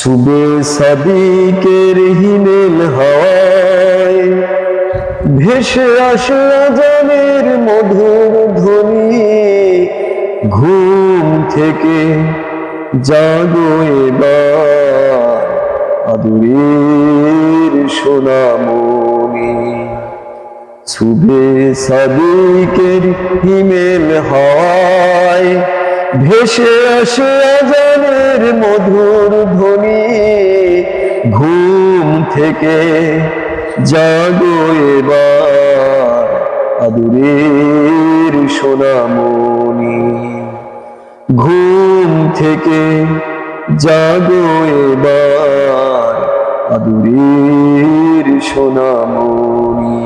সুবে সাদিকের হিমেল হাওয়ায় ভেসে আসে আজানের মধুর ধ্বনি। ঘুম থেকে জাগো এবার আদুরের সোনামণি। সুবে সাদিকের হিমেল হাওয়ায় ভেসে আসে আজানের মধুর ধ্বনি। ঘুম থেকে জাগো এবার আদুরের সোনামণি। ঘুম থেকে জাগো এবার আদুরের সোনামণি।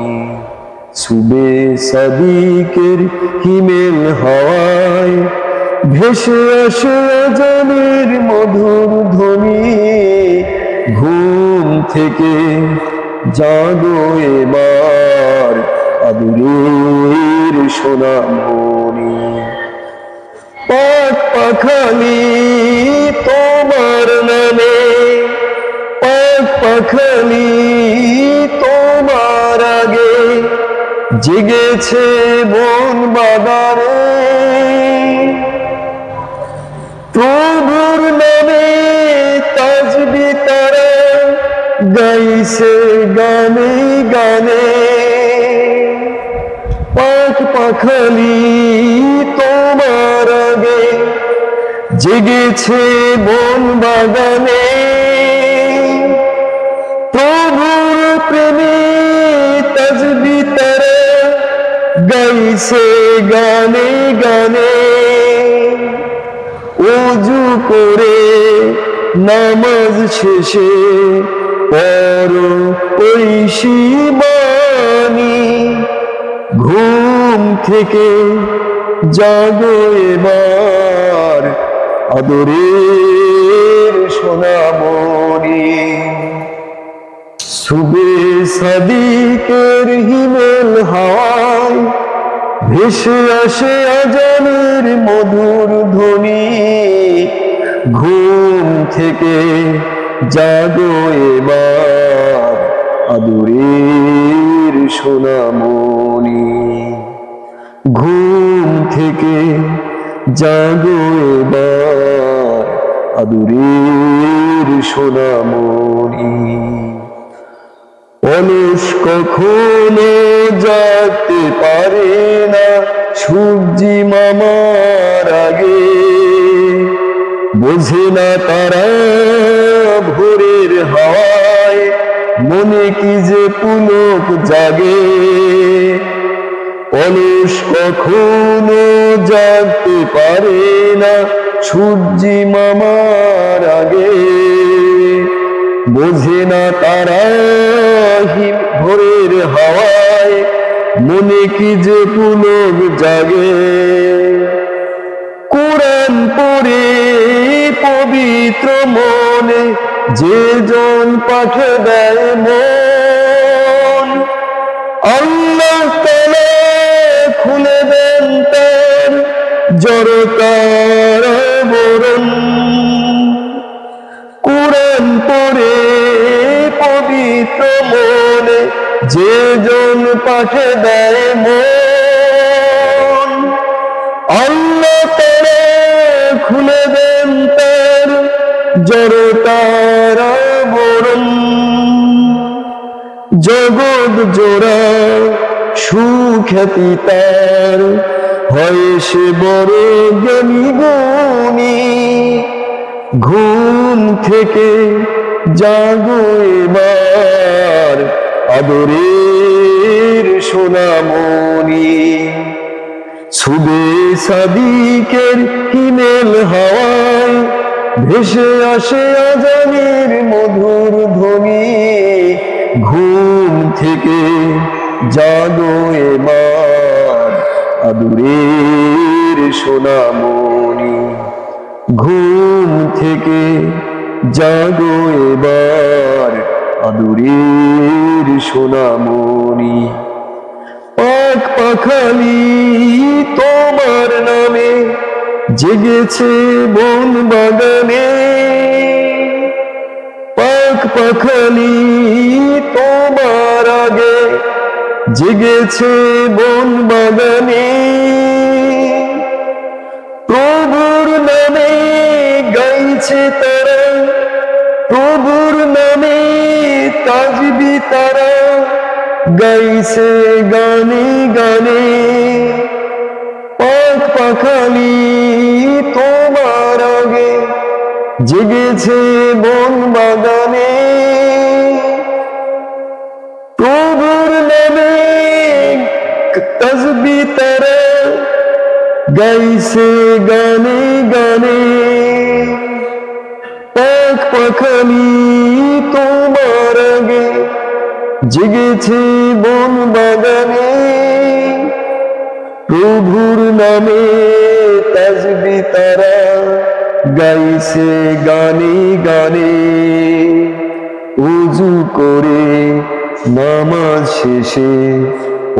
সুবে সাদিকের হিমেল হাওয়ায় ভেসে আসে আজানের মধুর ধ্বনি। ঘুম থেকে জাগো এবার আদুরের সোনামণি পাক পাখালি তোমার নামে, পাক পাখালি তোমার আগে। জেগেছে বন বাগানে প্রভুর নামে তাজবি তারা গাইছে গানে গানে। পাখ পাখালি তোমার আগে জেগেছে বন বাগানে। প্রভুর প্রেমে তাজবি তারা গাইছে গানে গানে। করে নামাজ শেষে পর ওই শিবানী। ঘুম থেকে জাগো এবার আদরের সোনামণি। সুবে সাদিকের হিমেল হাওয়ায় ভেসে আসে আজানের মধুর ধ্বনি। ঘুম থেকে জাগো এবার আদুরের সোনামণি। ঘুম থেকে জাগো এবার আদুরের সোনামণি। অলস কখনো যাতে পারে না সূর্যি মামার আগে। বোঝে না তারা ভোরের হাওয়ায়, মনে কি যে পুলক জাগে? অলস কখনো জাগতে পারে না সূর্যি মামার আগে। বোঝে না তারা ভোরের হাওয়ায়, মনে কি যে পুলক জাগে? কোরআন পড়ে পবিত্র মনে যে জন পাঠে দেয় মন। আল্লাহ তাআলা খুলে দেন তার জড়তার বরণ কোরআন পড়ে পবিত্র মনে যে জন পাঠে দেয় মন। আল্লাহ তারা খুলে দেন তার জড়তার বরণ জগৎ জোড়া সুখ্যাতি তার, হয় সে বড় জ্ঞানী গুণী ঘুম থেকে জাগো এবার আদরের সোনামণি। সুবে সাদিকের হিমেল হাওয়ায় ভেসে আসে আজানের মধুর ধ্বনি। ঘুম থেকে জাগো এবার আদুরের সোনামণি। ঘুম থেকে জাগো এবার আদুরের সোনামণি। পাক পাখালি তোমার নামে জেগেছে বন বাগানে। পাখালি তোমার আগে। জেগেছে বন বাগানে। প্রভুর নামে গাইছে তারা। প্রভুর নামে তাজবি তারা। গাইছে গানে গানে। পাখ পাখালি তোমার আগে জেগেছে বন বাগানে। প্রভুর নামে তসবি তারা গাইছে গানে গানে। পাখ পাখালি তোমার আগে জেগেছে বন বাগানে। প্রভুর নামে তাজবি তারা গাইছে গানে গানে। উজু করে নামাজ শেষে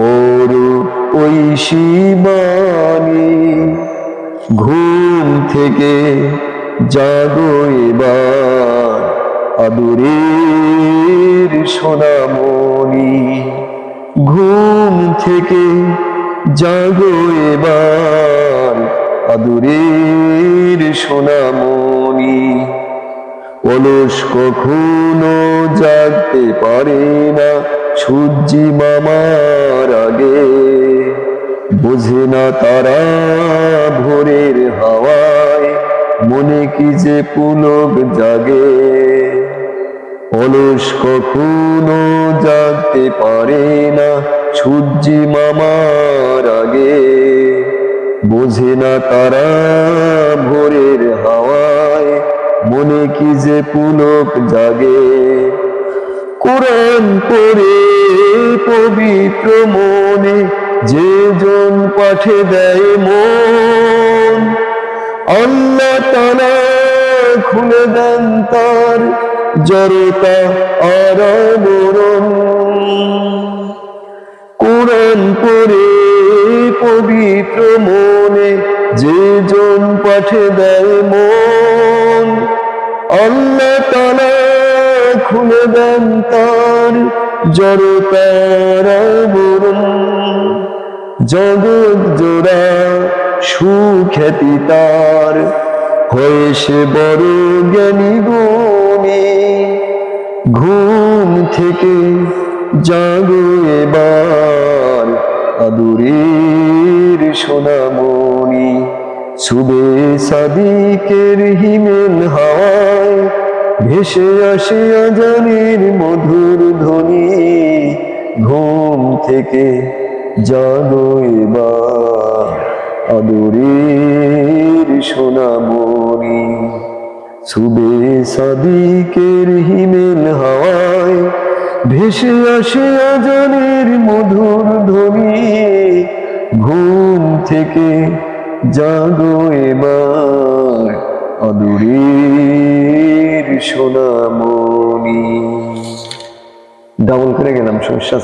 ওর ওই শিবানী ঘুম থেকে জাগো এবার আদরের সোনামণি। ঘুম থেকে জাগো এবার আদরের সোনামণি। অলস কখনো জাগতে পারে না সূর্যি মামার আগে। বোঝে না তারা ভোরের হাওয়ায় মনে কি যে পুলক জাগে। অলস কখনো জাগতে পারে না সূর্যি মামার আগে। বোঝে না তারা ভোরের হাওয়ায়, মনে কি যে পুলক জাগে। কোরআন পড়ে পবিত্র মনে, যে জন পাঠে দেয় মন। আল্লাহ তালা খুলে দেন তার জড়তা আর মরণ কোরআন পড়ে পবিত্র মনে যে জন পাঠে দেয় মন। আল্লাহ তালা খুলে দেন তার জড়তার বরণ। জগৎ জোড়া সুখ্যাতি তার, হয়ে সে বড় জ্ঞানী গুণী ঘুম থেকে জাগো আদুরের সোনামণি সুবে সাদিকের হিমেল হাওয়ায় ভেসে আসে আজানের মধুর ধ্বনি। ঘুম থেকে জাগো এবার আদুরের সোনামণি সুবে সাদিকের হিমেল হাওয়ায় ভেসে আসে আজানের মধুর ধ্বনি ঘুম থেকে জাগো এবার অদূরের সোনামণি ডাবল করে গেলাম সমস্যা?